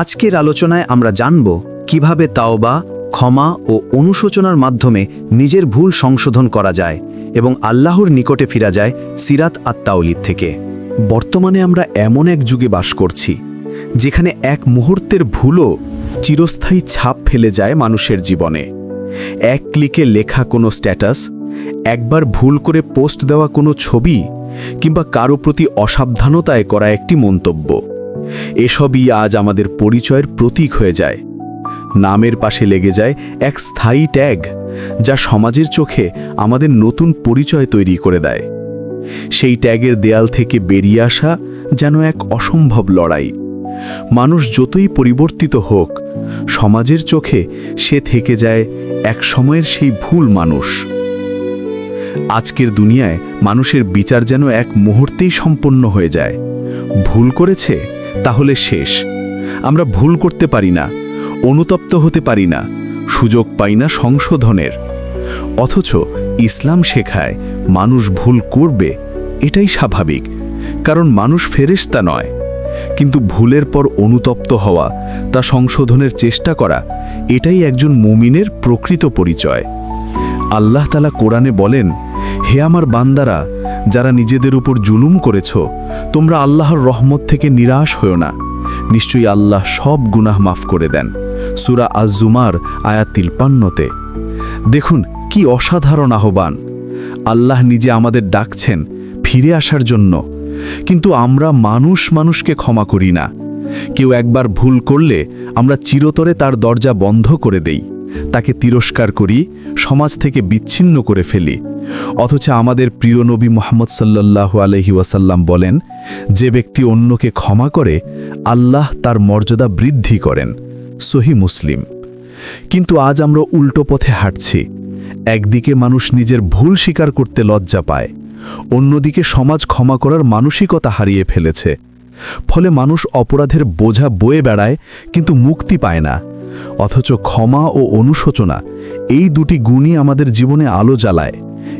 আজকের আলোচনায় আমরা জানব কীভাবে তাওবা, ক্ষমা ও অনুশোচনার মাধ্যমে নিজের ভুল সংশোধন করা যায় এবং আল্লাহর নিকটে ফিরা যায় সিরাত আত্মাউলিদ থেকে। বর্তমানে আমরা এমন এক যুগে বাস করছি, যেখানে এক মুহূর্তের ভুলও চিরস্থায়ী ছাপ ফেলে যায় মানুষের জীবনে। এক ক্লিকে লেখা কোনো স্ট্যাটাস, একবার ভুল করে পোস্ট দেওয়া কোনো ছবি, কিংবা কারও প্রতি অসাবধানতায় করা একটি মন্তব্য। এসবই আজ আমাদের পরিচয়ের প্রতীক হয়ে যায়। নামের পাশে লেগে যায় এক স্থায়ী ট্যাগ, যা সমাজের চোখে আমাদের নতুন পরিচয় তৈরি করে দেয়। সেই ট্যাগের দেয়াল থেকে বেরিয়ে আসা যেন এক অসম্ভব লড়াই। মানুষ যতই পরিবর্তিত হোক, সমাজের চোখে সে থেকে যায় এক সময়ের সেই ভুল মানুষ। আজকের দুনিয়ায় মানুষের বিচার যেন এক মুহূর্তেই সম্পন্ন হয়ে যায়। ভুল করেছে? তাহলে শেষ। আমরা ভুল করতে পারি না, অনুতপ্ত হতে পারি না, সুযোগ পাই না সংশোধনের। অথচ ইসলাম শেখায় মানুষ ভুল করবে, এটাই স্বাভাবিক, কারণ মানুষ ফেরেশতা নয়। কিন্তু ভুলের পর অনুতপ্ত হওয়া, তা সংশোধনের চেষ্টা করা, এটাই একজন মুমিনের প্রকৃত পরিচয়। আল্লাহ তালা কোরআনে বলেন, হে আমার বান্দারা যারা নিজেদের উপর জুলুম করেছ, তোমরা আল্লাহর রহমত থেকে নিরাশ হও না। নিশ্চয়ই আল্লাহ সব গুনাহ মাফ করে দেন। সুরা আজুমার আয়াত তিলপান্নতে দেখুন, কি অসাধারণ আহ্বান। আল্লাহ নিজে আমাদের ডাকছেন ফিরে আসার জন্য। কিন্তু আমরা মানুষ মানুষকে ক্ষমা করি না। কেউ একবার ভুল করলে আমরা চিরতরে তার দরজা বন্ধ করে দেই। তাকে তিরস্কার করি, সমাজ থেকে বিচ্ছিন্ন করে ফেলি। অথচ আমাদের প্রিয় নবী মোহাম্মদ সাল্লাল্লাহু আলহি ওয়াসাল্লাম বলেন, যে ব্যক্তি অন্যকে ক্ষমা করে, আল্লাহ তার মর্যাদা বৃদ্ধি করেন। সহি মুসলিম। কিন্তু আজ আমরা উল্টো পথে হাঁটছি। একদিকে মানুষ নিজের ভুল স্বীকার করতে লজ্জা পায়, অন্যদিকে সমাজ ক্ষমা করার মানসিকতা হারিয়ে ফেলেছে। ফলে মানুষ অপরাধের বোঝা বয়ে বেড়ায়, কিন্তু মুক্তি পায় না। অথচ ক্ষমা ও অনুশোচনা এই দুটি গুণই আমাদের জীবনে আলো জ্বালায়।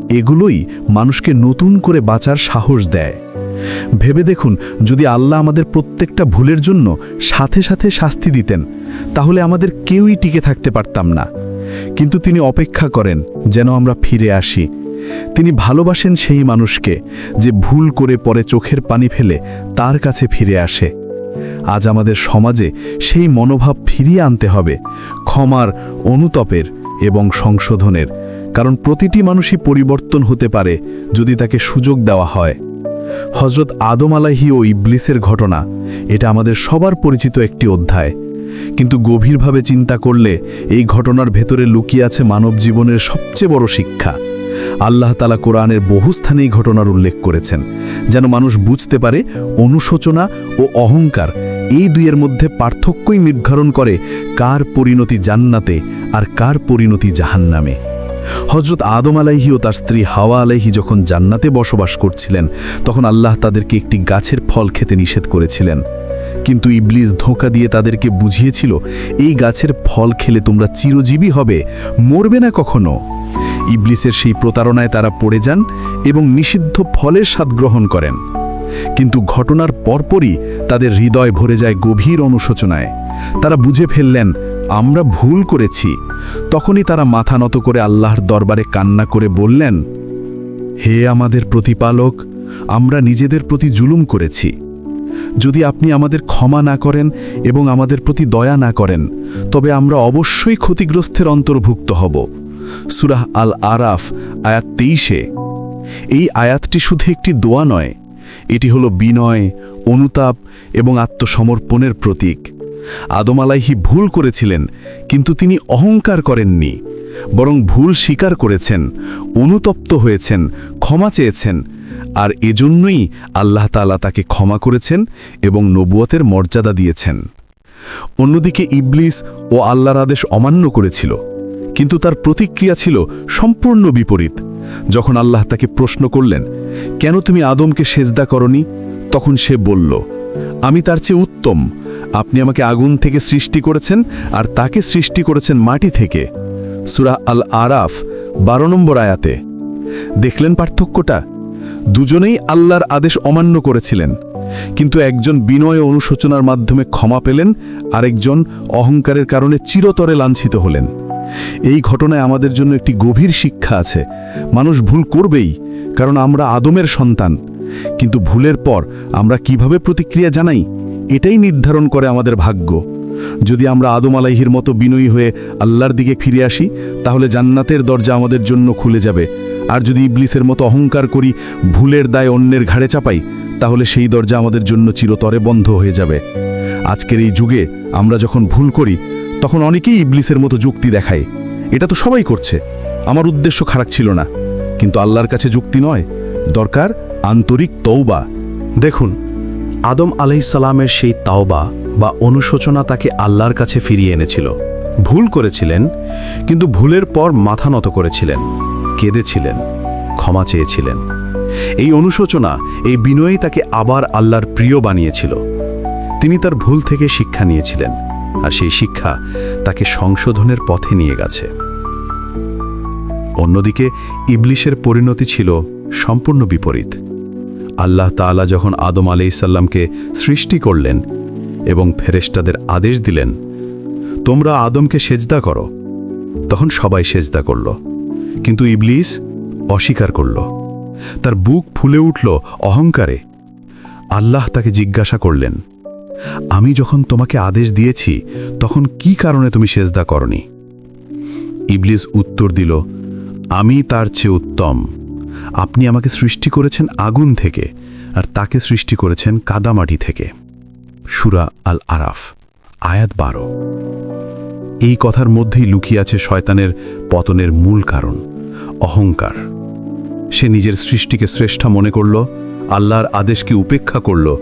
এগুলোই মানুষকে নতুন করে বাঁচার সাহস দেয়। ভেবে দেখুন, যদি আল্লাহ আমাদের প্রত্যেকটা ভুলের জন্য সাথে সাথে শাস্তি দিতেন, তাহলে আমাদের কেউই টিকে থাকতে পারতাম না। কিন্তু তিনি অপেক্ষা করেন যেন আমরা ফিরে আসি। তিনি ভালোবাসেন সেই মানুষকে যে ভুল করে পরে চোখের পানি ফেলে তার কাছে ফিরে আসে। আজ আমাদের সমাজে সেই মনোভাব ফিরিয়ে আনতে হবে, ক্ষমার অনুতপের এবং সংশোধনের, কারণ প্রতিটি মানুষই পরিবর্তন হতে পারে যদি তাকে সুযোগ দেওয়া হয়। হজরত আদম আলাহি ও ইবলিসের ঘটনা, এটা আমাদের সবার পরিচিত একটি অধ্যায়। কিন্তু গভীরভাবে চিন্তা করলে এই ঘটনার ভেতরে লুকিয়ে আছে মানব জীবনের সবচেয়ে বড় শিক্ষা। আল্লাহ তালা কোরআনের বহু স্থানেই ঘটনার উল্লেখ করেছেন, যেন মানুষ বুঝতে পারে অনুশোচনা ও অহংকার। এই দুইয়ের মধ্যে পার্থক্যই নির্ধারণ করে কার পরিণতি জান্নাতে আর কার পরিণতি জাহান্নামে। হজরত আদম আলাইহি ও তার স্ত্রী হাওয়া আলাইহি যখন জান্নাতে বসবাস করছিলেন, তখন আল্লাহ তাদেরকে একটি গাছের ফল খেতে নিষেধ করেছিলেন। কিন্তু ইবলিস ধোঁকা দিয়ে তাদেরকে বুঝিয়েছিল, এই গাছের ফল খেলে তোমরা চিরজীবী হবে, মরবে না কখনো? ইবলিসের সেই প্রতারণায় তারা পড়ে যান এবং নিষিদ্ধ ফলের স্বাদ গ্রহণ করেন। কিন্তু ঘটনার পরপরই তাদের হৃদয় ভরে যায় গভীর অনুশোচনায়। তারা বুঝে ফেললেন, আমরা ভুল করেছি। তখনই তারা মাথা নত করে আল্লাহর দরবারে কান্না করে বললেন, হে আমাদের প্রতিপালক, আমরা নিজেদের প্রতি জুলুম করেছি। যদি আপনি আমাদের ক্ষমা না করেন এবং আমাদের প্রতি দয়া না করেন, তবে আমরা অবশ্যই ক্ষতিগ্রস্তের অন্তর্ভুক্ত হব। সুরাহ আল আরাফ আয়াত তেইশে। এই আয়াতটি শুধু একটি দোয়া নয় এটি হলো বিনয়, অনুতাপ এবং আত্মসমর্পণের প্রতীক। আদম আলাইহি ভুল করেছিলেন, কিন্তু তিনি অহংকার করেননি, বরং ভুল স্বীকার করেছেন, অনুতপ্ত হয়েছেন, ক্ষমা চেয়েছেন, আর এজন্যই আল্লাহ তালা তাকে ক্ষমা করেছেন এবং নবুয়তের মর্যাদা দিয়েছেন। অন্যদিকে ইবলিস ও আল্লাহর আদেশ অমান্য করেছিল, কিন্তু তার প্রতিক্রিয়া ছিল সম্পূর্ণ বিপরীত। যখন আল্লাহ তাকে প্রশ্ন করলেন, কেন তুমি আদমকে সেজদা করনি? তখন সে বলল, আমি তার চেয়ে উত্তম। আপনি আমাকে আগুন থেকে সৃষ্টি করেছেন আর তাকে সৃষ্টি করেছেন মাটি থেকে। সুরা আল আরাফ বারো নম্বর আয়াতে। দেখলেন পার্থক্যটা? দুজনেই আল্লাহর আদেশ অমান্য করেছিলেন, কিন্তু একজন বিনয় অনুশোচনার মাধ্যমে ক্ষমা পেলেন, আরেকজন অহংকারের কারণে চিরতরে লাঞ্ছিত হলেন। এই ঘটনায় আমাদের জন্য একটি গভীর শিক্ষা আছে। মানুষ ভুল করবেই, কারণ আমরা আদমের সন্তান। কিন্তু ভুলের পর আমরা কীভাবে প্রতিক্রিয়া জানাই, এটাই নির্ধারণ করে আমাদের ভাগ্য। যদি আমরা আদম আলাইহির মতো বিনয়ী হয়ে আল্লাহর দিকে ফিরে আসি, তাহলে জান্নাতের দরজা আমাদের জন্য খুলে যাবে। আর যদি ইবলিসের মতো অহংকার করি, ভুলের দায় অন্যের ঘাড়ে চাপাই, তাহলে সেই দরজা আমাদের জন্য চিরতরে বন্ধ হয়ে যাবে। আজকের এই যুগে আমরা যখন ভুল করি তখন অনেকেই ইবলিসের মতো যুক্তি দেখায়। এটা তো সবাই করছে। আমার উদ্দেশ্য খারাপ ছিল না। কিন্তু আল্লাহর কাছে যুক্তি নয়। দরকার আন্তরিক তৌবা দেখুন, আদম আলাইসালামের সেই তাওবা বা অনুশোচনা তাকে আল্লাহর কাছে ফিরিয়ে এনেছিল। ভুল করেছিলেন, কিন্তু ভুলের পর মাথা নত করেছিলেন, কেঁদেছিলেন, ক্ষমা চেয়েছিলেন। এই অনুশোচনা, এই বিনয়ই তাকে আবার আল্লাহর প্রিয় বানিয়েছিল। তিনি তার ভুল থেকে শিক্ষা নিয়েছিলেন। আর সেই শিক্ষা তাকে সংশোধনের পথে নিয়ে গেছে। অন্যদিকে ইবলিশের পরিণতি ছিল সম্পূর্ণ বিপরীত। আল্লাহ তাআলা যখন আদম আলাইসাল্লামকে সৃষ্টি করলেন এবং ফেরেশতাদের আদেশ দিলেন, তোমরা আদমকে সেজদা করো। তখন সবাই সেজদা করল। কিন্তু ইবলিস অস্বীকার করল। তার বুক ফুলে উঠল অহংকারে। আল্লাহ তাকে জিজ্ঞাসা করলেন আমি যখন তোমাকে আদেশ দিয়েছি, তখন কি কারণে তুমি সেজদা করনি? ইবলিস উত্তর দিল, আমি তার চেয়ে উত্তম। আপনি আমাকে সৃষ্টি করেছেন আগুন থেকে, আর তাকে সৃষ্টি করেছেন কাদামাটি থেকে। সুরা আল আরাফ আয়াত বারো। এই কথার মধ্যেই লুকিয়ে আছে শয়তানের পতনের মূল কারণ, অহংকার। সে নিজের সৃষ্টিকে শ্রেষ্ঠা মনে করল আল্লাহর আদেশকে উপেক্ষা করল।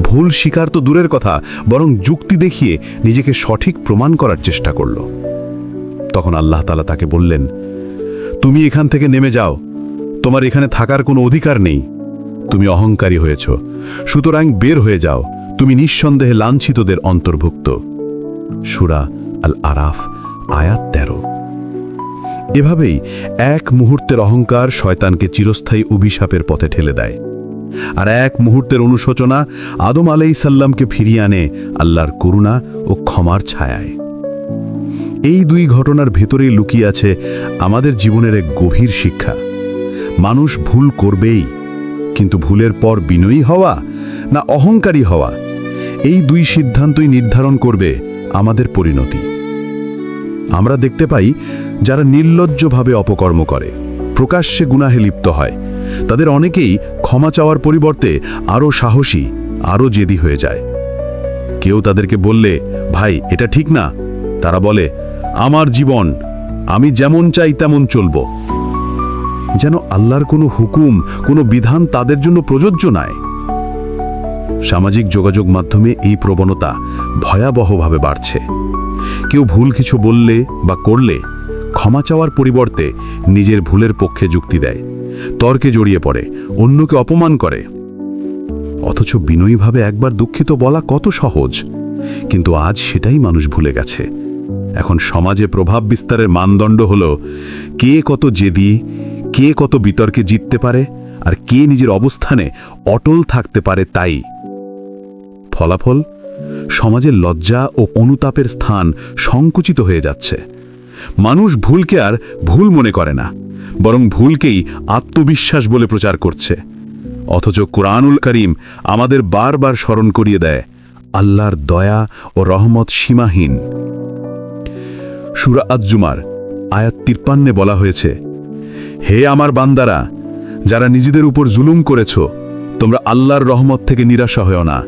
ভুল স্বীকার তো দূরের কথা, বরং যুক্তি দেখিয়ে নিজেকে সঠিক প্রমাণ করার চেষ্টা করল। তখন আল্লাহ তালা তাকে বললেন, তুমি এখান থেকে নেমে যাও। তোমার এখানে থাকার কোনো অধিকার নেই। তুমি অহংকারী হয়েছ। সুতরাং বের হয়ে যাও। তুমি নিঃসন্দেহে লাঞ্ছিতদের অন্তর্ভুক্ত। সুরা আল আরাফ আয়াত তেরো। এভাবেই এক মুহূর্তের অহংকার শয়তানকে চিরস্থায়ী অভিশাপের পথে ঠেলে দেয়। আর এক মুহূর্তের অনুশোচনা আদম আলাইসাল্লামকে ফিরিয়ে আনে আল্লাহর করুণা ও ক্ষমার ছায়ায়। এই দুই ঘটনার ভেতরেই লুকিয়ে আছে আমাদের জীবনের এক গভীর শিক্ষা। মানুষ ভুল করবেই, কিন্তু ভুলের পর বিনয়ী হওয়া না অহংকারী হওয়া, এই দুই সিদ্ধান্তই নির্ধারণ করবে আমাদের পরিণতি। আমরা দেখতে পাই যারা নির্লজ্জভাবে অপকর্ম করে, প্রকাশ্যে গুনাহে লিপ্ত হয়। তাদের অনেকেই ক্ষমা চাওয়ার পরিবর্তে আরও সাহসী আরও জেদি হয়ে যায়। কেউ তাদেরকে বললে, ভাই, এটা ঠিক না। তারা বলে, আমার জীবন, আমি যেমন চাই তেমন চলব। যেন আল্লাহর কোনো হুকুম, কোনো বিধান তাদের জন্য প্রযোজ্য নয় সামাজিক যোগাযোগ মাধ্যমে এই প্রবণতা ভয়াবহভাবে বাড়ছে। কেউ ভুল কিছু বললে বা করলে ক্ষমা চাওয়ার পরিবর্তে নিজের ভুলের পক্ষে যুক্তি দেয়। তর্কে জড়িয়ে পড়ে, অন্যকে অপমান করে। অথচ বিনয়ীভাবে একবার দুঃখিত বলা কত সহজ। কিন্তু আজ সেটাই মানুষ ভুলে গেছে। এখন সমাজে প্রভাব বিস্তারের মানদণ্ড হল, কে কত জেদি, কে কত বিতর্কে জিততে পারে, আর কে নিজের অবস্থানে অটল থাকতে পারে তাই। ফলাফল, সমাজের লজ্জা ও অনুতাপের স্থান সংকুচিত হয়ে যাচ্ছে। মানুষ ভুলকে আর ভুল মনে করে না, বরং ভুলকেই আত্মবিশ্বাস বলে প্রচার করছে। অথচ কোরআনুল করিম আমাদের বারবার স্মরণ করিয়ে দেয়, আল্লাহর দয়া ও রহমত সীমাহীন। সুরা আজ্জুমার আয়াত তিপ্পান্নে বলা হয়েছে, হে আমার বান্দারা, যারা নিজেদের উপর জুলুম করেছ, তোমরা আল্লাহর রহমত থেকে নিরাশা হও না।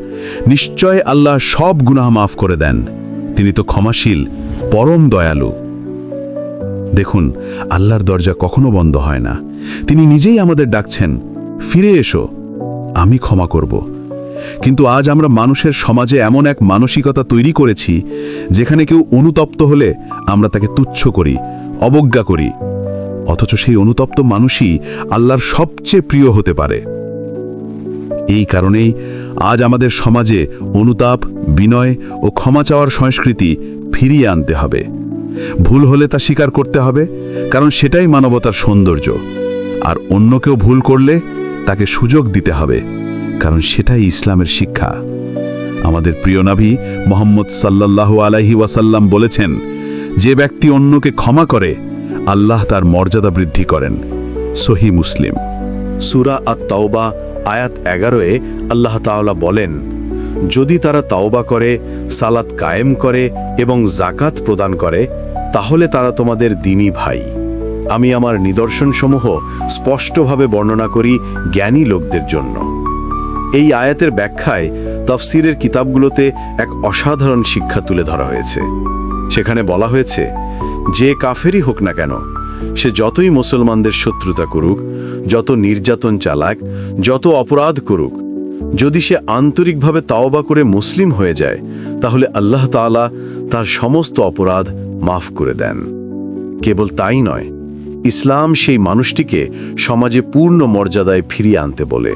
নিশ্চয় আল্লাহ সব গুনাহ মাফ করে দেন। তিনি তো ক্ষমাশীল, পরম দয়ালু। দেখুন, আল্লাহর দরজা কখনো বন্ধ হয় না। তিনি নিজেই আমাদের ডাকছেন, ফিরে এসো, আমি ক্ষমা করব। কিন্তু আজ আমরা মানুষের সমাজে এমন এক মানসিকতা তৈরি করেছি, যেখানে কেউ অনুতপ্ত হলে আমরা তাকে তুচ্ছ করি, অবজ্ঞা করি। অথচ সেই অনুতপ্ত মানুষই আল্লাহর সবচেয়ে প্রিয় হতে পারে। এই কারণেই আজ আমাদের সমাজে অনুতাপ, বিনয় ও ক্ষমা চাওয়ার সংস্কৃতি ফিরিয়ে আনতে হবে। ভুল হলে তা স্বীকার করতে হবে, কারণ সেটাই মানবতার সৌন্দর্য। আর অন্য কেউ ভুল করলে তাকে সুযোগ দিতে হবে, কারণ সেটাই ইসলামের শিক্ষা। আমাদের প্রিয় নাভি মোহাম্মদ সাল্লাল্লাহু আলাইহি ওয়াসাল্লাম বলেছেন, যে ব্যক্তি অন্যকে ক্ষমা করে, আল্লাহ তার মর্যাদা বৃদ্ধি করেন। সহি মুসলিম। সুরা আত আয়াত এগারোয়ে আল্লাহ তাওলা বলেন যদি তারা তাওবা করে, সালাত কায়েম করে এবং জাকাত প্রদান করে, তাহলে তারা তোমাদের দিনী ভাই। আমি আমার নিদর্শনসমূহ স্পষ্টভাবে বর্ণনা করি জ্ঞানী লোকদের জন্য। এই আয়াতের ব্যাখ্যায় তফসিরের কিতাবগুলোতে এক অসাধারণ শিক্ষা তুলে ধরা হয়েছে। সেখানে বলা হয়েছে, যে কাফেরই হোক না কেন, সে যতই মুসলমানদের শত্রুতা করুক, যত নির্যাতন চালাক, যত অপরাধ করুক যদি সে আন্তরিকভাবে তাওবা করে মুসলিম হয়ে যায়, তাহলে আল্লাহ তাআলা তার সমস্ত অপরাধ মাফ করে দেন। কেবল তাই নয়, ইসলাম সেই মানুষটিকে সমাজে পূর্ণ মর্যাদায় ফিরিয়ে আনতে বলে।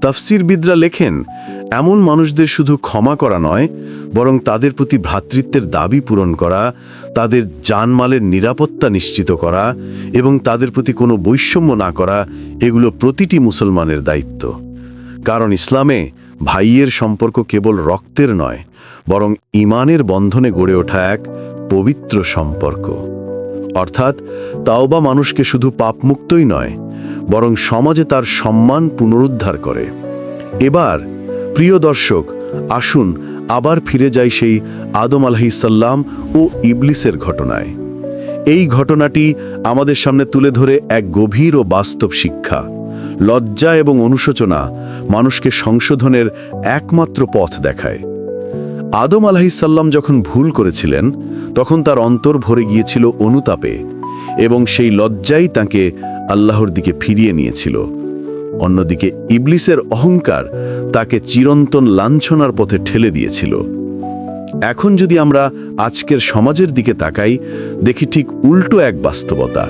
তাফসিরবিদরা লেখেন, এমন মানুষদের শুধু ক্ষমা করা নয়, বরং তাদের প্রতি ভ্রাতৃত্বের দাবি পূরণ করা, তাদের জানমালের নিরাপত্তা নিশ্চিত করা এবং তাদের প্রতি কোনো বৈষম্য না করা, এগুলো প্রতিটি মুসলমানের দায়িত্ব। কারণ ইসলামে ভাইয়ের সম্পর্ক কেবল রক্তের নয়, বরং ইমানের বন্ধনে গড়ে ওঠা এক পবিত্র সম্পর্ক। অর্থাৎ তাওবা মানুষকে শুধু পাপমুক্তই নয়, বরং সমাজে তার সম্মান পুনরুদ্ধার করে। এবার, প্রিয় দর্শক, আসুন আবার ফিরে যাই সেই আদম আলহিসাল্লাম ও ইবলিসের ঘটনায়। এই ঘটনাটি আমাদের সামনে তুলে ধরে এক গভীর ও বাস্তব শিক্ষা। লজ্জা এবং অনুশোচনা মানুষকে সংশোধনের একমাত্র পথ দেখায়। আদম আলাহিসাল্লাম যখন ভুল করেছিলেন, তখন তার অন্তর ভরে গিয়েছিল অনুতাপে এবং সেই লজ্জাই তাকে আল্লাহর দিকে ফিরিয়ে নিয়েছিল। অন্যদিকে ইবলিসের অহংকার তাকে চিরন্তন লাঞ্ছনার পথে ঠেলে দিয়েছিল। এখন যদি আমরা আজকের সমাজের দিকে তাকাই, দেখি ঠিক উল্টো এক বাস্তবতা।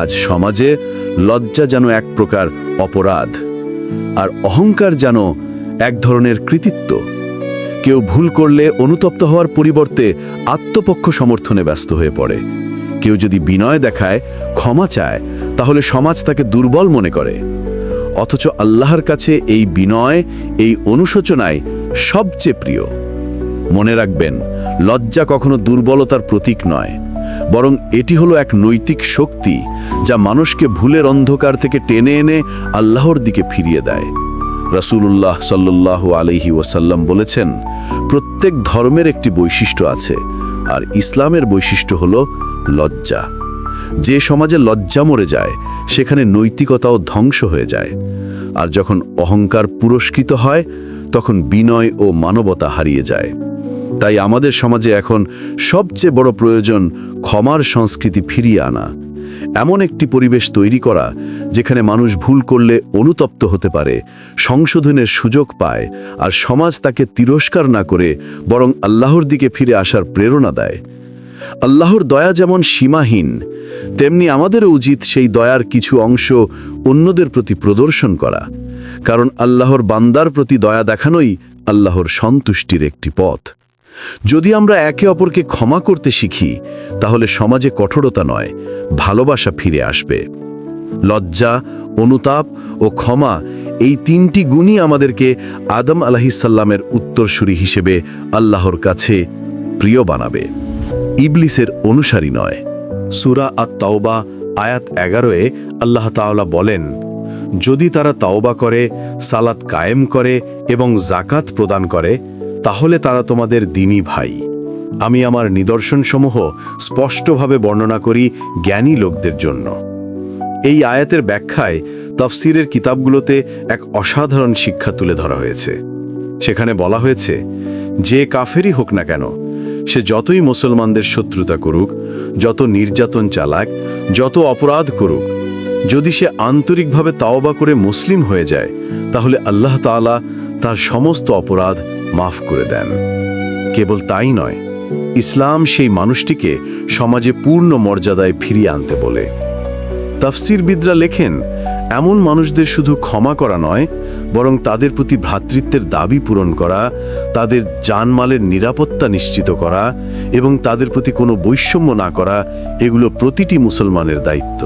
আজ সমাজে লজ্জা যেন এক প্রকার অপরাধ, আর অহংকার যেন এক ধরনের কৃতিত্ব। কেউ ভুল করলে অনুতপ্ত হওয়ার পরিবর্তে আত্মপক্ষ সমর্থনে ব্যস্ত হয়ে পড়ে। কেউ যদি বিনয় দেখায়, ক্ষমা চায়, তাহলে সমাজ তাকে দুর্বল মনে করে। অথচ আল্লাহর কাছে এই বিনয়, এই অনুশোচনায় সবচেয়ে প্রিয়। মনে রাখবেন, লজ্জা কখনো দুর্বলতার প্রতীক নয়। বরং এটি হলো এক নৈতিক শক্তি যা মানুষকে ভুলের অন্ধকার থেকে টেনে এনে আল্লাহর দিকে ফিরিয়ে দেয়। রাসূলুল্লাহ সাল্লাল্লাহু আলাইহি ওয়াসাল্লাম বলেছেন, প্রত্যেক ধর্মের একটি বৈশিষ্ট্য আছে, আর ইসলামের বৈশিষ্ট্য হল লজ্জা। যে সমাজে লজ্জা মরে যায়, সেখানে নৈতিকতাও ধ্বংস হয়ে যায়। আর যখন অহংকার পুরস্কৃত হয়, তখন বিনয় ও মানবতা হারিয়ে যায়। তাই আমাদের সমাজে এখন সবচেয়ে বড় প্রয়োজন ক্ষমার সংস্কৃতি ফিরিয়ে আনা। এমন একটি পরিবেশ তৈরি করা যেখানে মানুষ ভুল করলে অনুতপ্ত হতে পারে, সংশোধনের সুযোগ পায় আর সমাজ তাকে তিরস্কার না করে বরং আল্লাহর দিকে ফিরে আসার প্রেরণা দেয়। আল্লাহর দয়া যেমন সীমাহীন, তেমনি আমাদেরও উচিত সেই দয়ার কিছু অংশ অন্যদের প্রতি প্রদর্শন করা। কারণ আল্লাহর বান্দার প্রতি দয়া দেখানোই আল্লাহর সন্তুষ্টির একটি পথ। যদি আমরা একে অপরকে ক্ষমা করতে শিখি, তাহলে সমাজে কঠোরতা নয়, ভালোবাসা ফিরে আসবে। লজ্জা, অনুতাপ ও ক্ষমা এই তিনটি গুণই আমাদেরকে আদম আলাহিসাল্লামের উত্তরসূরি হিসেবে আল্লাহর কাছে প্রিয় বানাবে। ইবলিসের অনুসারী নয়। সুরা আত তাওবা আয়াত এগারোয়ে আল্লাহ তাওলা বলেন, যদি তারা তাওবা করে, সালাত কায়েম করে এবং জাকাত প্রদান করে তাহলে তারা তোমাদের দিনী ভাই। আমি আমার নিদর্শনসমূহ স্পষ্টভাবে বর্ণনা করি জ্ঞানী লোকদের জন্য। এই আয়াতের ব্যাখ্যায় তফসিরের কিতাবগুলোতে এক অসাধারণ শিক্ষা তুলে ধরা হয়েছে। সেখানে বলা হয়েছে, যে কাফেরই হোক না কেন, সে যতই মুসলমানদের শত্রুতা করুক, যত নির্যাতন চালাক, যত অপরাধ করুক, যদি সে আন্তরিকভাবে তাওবা করে মুসলিম হয়ে যায়, তাহলে আল্লাহ তাআলা তার সমস্ত অপরাধ মাফ করে দেন। কেবল তাই নয়, ইসলাম সেই মানুষটিকে সমাজে পূর্ণ মর্যাদায় ফিরিয়ে আনতে বলে। তাফসিরবিদরা লেখেন, এমন মানুষদের শুধু ক্ষমা করা নয়, বরং তাদের প্রতি ভ্রাতৃত্বের দাবি পূরণ করা, তাদের জানমালের নিরাপত্তা নিশ্চিত করা এবং তাদের প্রতি কোনো বৈষম্য না করা, এগুলো প্রতিটি মুসলমানের দায়িত্ব।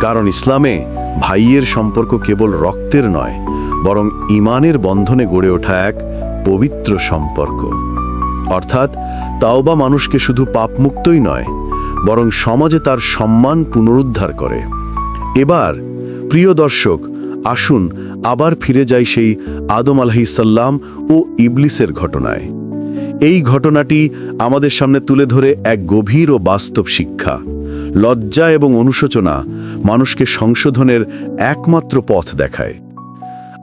কারণ ইসলামে ভাইয়ের সম্পর্ক কেবল রক্তের নয়, বরং ইমানের বন্ধনে গড়ে ওঠা এক পবিত্র সম্পর্ক। অর্থাৎ তাওবা মানুষকে শুধু পাপমুক্তই নয়, বরং সমাজে তার সম্মান পুনরুদ্ধার করে। এবার, প্রিয় দর্শক, আসুন আবার ফিরে যাই সেই আদম আলহিসাল্লাম ও ইবলিসের ঘটনায়। এই ঘটনাটি আমাদের সামনে তুলে ধরে এক গভীর ও বাস্তব শিক্ষা, লজ্জা এবং অনুশোচনা মানুষকে সংশোধনের একমাত্র পথ দেখায়।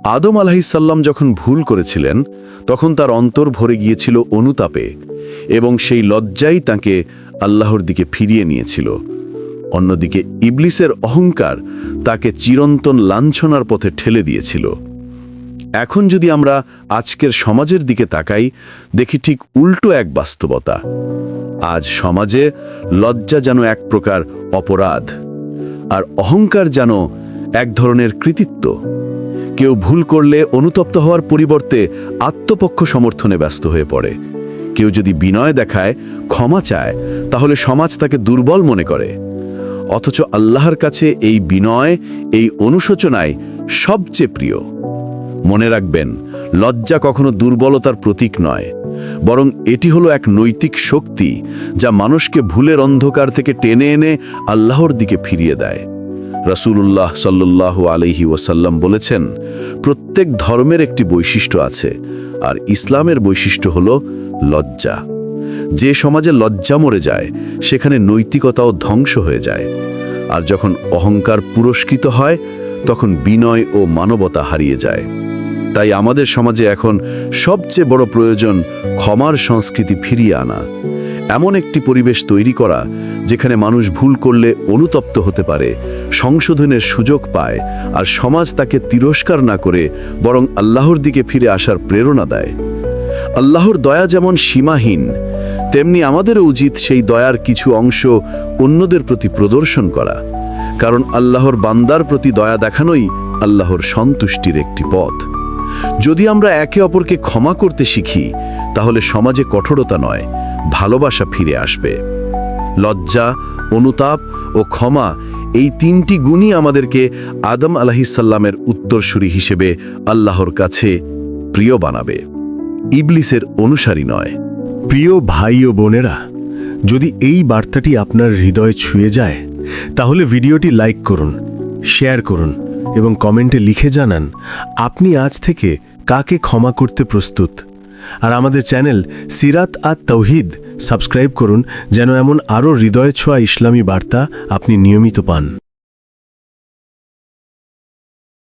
আদম আলাহিসাল্লাম যখন ভুল করেছিলেন, তখন তার অন্তর ভরে গিয়েছিল অনুতাপে এবং সেই লজ্জাই তাকে আল্লাহর দিকে ফিরিয়ে নিয়েছিল। অন্যদিকে ইবলিসের অহংকার তাকে চিরন্তন লাঞ্ছনার পথে ঠেলে দিয়েছিল। এখন যদি আমরা আজকের সমাজের দিকে তাকাই, দেখি ঠিক উল্টো এক বাস্তবতা। আজ সমাজে লজ্জা যেন এক প্রকার অপরাধ, আর অহংকার যেন এক ধরনের কৃতিত্ব। কেউ ভুল করলে অনুতপ্ত হওয়ার পরিবর্তে আত্মপক্ষ সমর্থনে ব্যস্ত হয়ে পড়ে। কেউ যদি বিনয় দেখায়, ক্ষমা চায়, তাহলে সমাজ তাকে দুর্বল মনে করে। অথচ আল্লাহর কাছে এই বিনয়, এই অনুশোচনায় সবচেয়ে প্রিয়। মনে রাখবেন, লজ্জা কখনো দুর্বলতার প্রতীক নয়, বরং এটি হলো এক নৈতিক শক্তি যা মানুষকে ভুলের অন্ধকার থেকে টেনে এনে আল্লাহর দিকে ফিরিয়ে দেয়। রাসূলুল্লাহ সাল্লাল্লাহু আলাইহি ওয়াসাল্লাম বলেছেন, প্রত্যেক ধর্মের একটি বৈশিষ্ট্য আছে, আর ইসলামের বৈশিষ্ট্য হলো লজ্জা। যে সমাজে লজ্জা মরে যায়, সেখানে নৈতিকতাও ধ্বংস হয়ে যায়। আর যখন অহংকার পুরস্কৃত হয়, তখন বিনয় ও মানবতা হারিয়ে যায়। তাই আমাদের সমাজে এখন সবচেয়ে বড় প্রয়োজন ক্ষমার সংস্কৃতি ফিরিয়ে আনা। এমন একটি পরিবেশ তৈরি করা যেখানে মানুষ ভুল করলে অনুতপ্ত হতে পারে, সংশোধনের সুযোগ পায় আর সমাজ তাকে তিরস্কার না করে বরং আল্লাহর দিকে ফিরে আসার প্রেরণা দেয়। আল্লাহর দয়া যেমন সীমাহীন, তেমনি আমাদেরও উচিত সেই দয়ার কিছু অংশ অন্যদের প্রতি প্রদর্শন করা। কারণ আল্লাহর বান্দার প্রতি দয়া দেখানোই আল্লাহর সন্তুষ্টির একটি পথ। যদি আমরা একে অপরকে ক্ষমা করতে শিখি, তাহলে সমাজে কঠোরতা নয়, ভালোবাসা ফিরে আসবে। লজ্জা, অনুতাপ ও ক্ষমা এই তিনটি গুণই আমাদেরকে আদম আলাহিসাল্লামের উত্তরসূরি হিসেবে আল্লাহর কাছে প্রিয় বানাবে। ইবলিসের অনুসারী নয়। প্রিয় ভাই ও বোনেরা, যদি এই বার্তাটি আপনার হৃদয় ছুঁয়ে যায়, তাহলে ভিডিওটি লাইক করুন, শেয়ার করুন এবং কমেন্টে লিখে জানান, আপনি আজ থেকে কাকে ক্ষমা করতে প্রস্তুত? আর আমাদের চ্যানেল সিরাত আর তৌহিদ সাবস্ক্রাইব করুন যেন এমন আরও হৃদয় ছোঁয়া ইসলামী বার্তা আপনি নিয়মিত পান।